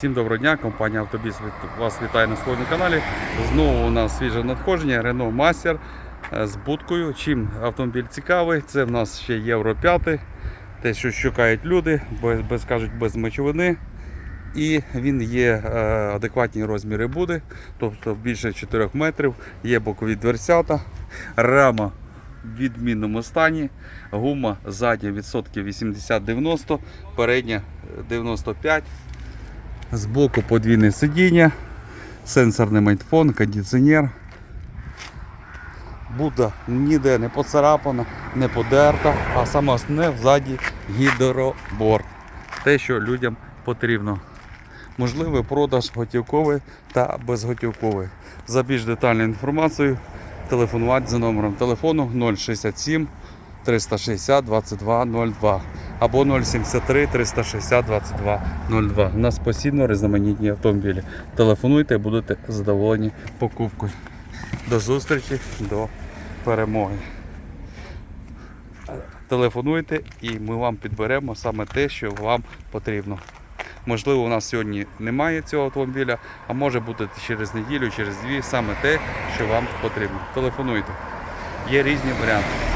Всім доброго дня, компанія Автобіс вас вітає на своєму каналі. Знову у нас свіже надходження Renault Master з будкою. Чим автомобіль цікавий, це в нас ще Євро 5, те, що шукають люди, без, без кажуть, без мочовини. І він є е, адекватні розміри буди, тобто більше 4 метрів, є бокові дверцята, рама в відмінному стані, гума задня відсотків 80-90, передня е, 95. Збоку подвійне сидіння, сенсорний майтфон, кондиціонер. Буда ніде не поцарапана, не подерта, а саме основне ззаді гідроборд. Те, що людям потрібно. Можливий продаж готівковий та безготівковий. За більш детальною інформацією телефонувати за номером телефону 067 360 2202 або 073 360 2202. У нас постійно різноманітні автомобілі. Телефонуйте, будете задоволені покупкою. До зустрічі, до перемоги. Телефонуйте і ми вам підберемо саме те, що вам потрібно. Можливо, у нас сьогодні немає цього автомобіля, а може бути через неділю, через дві, саме те, що вам потрібно. Телефонуйте. Є різні варіанти.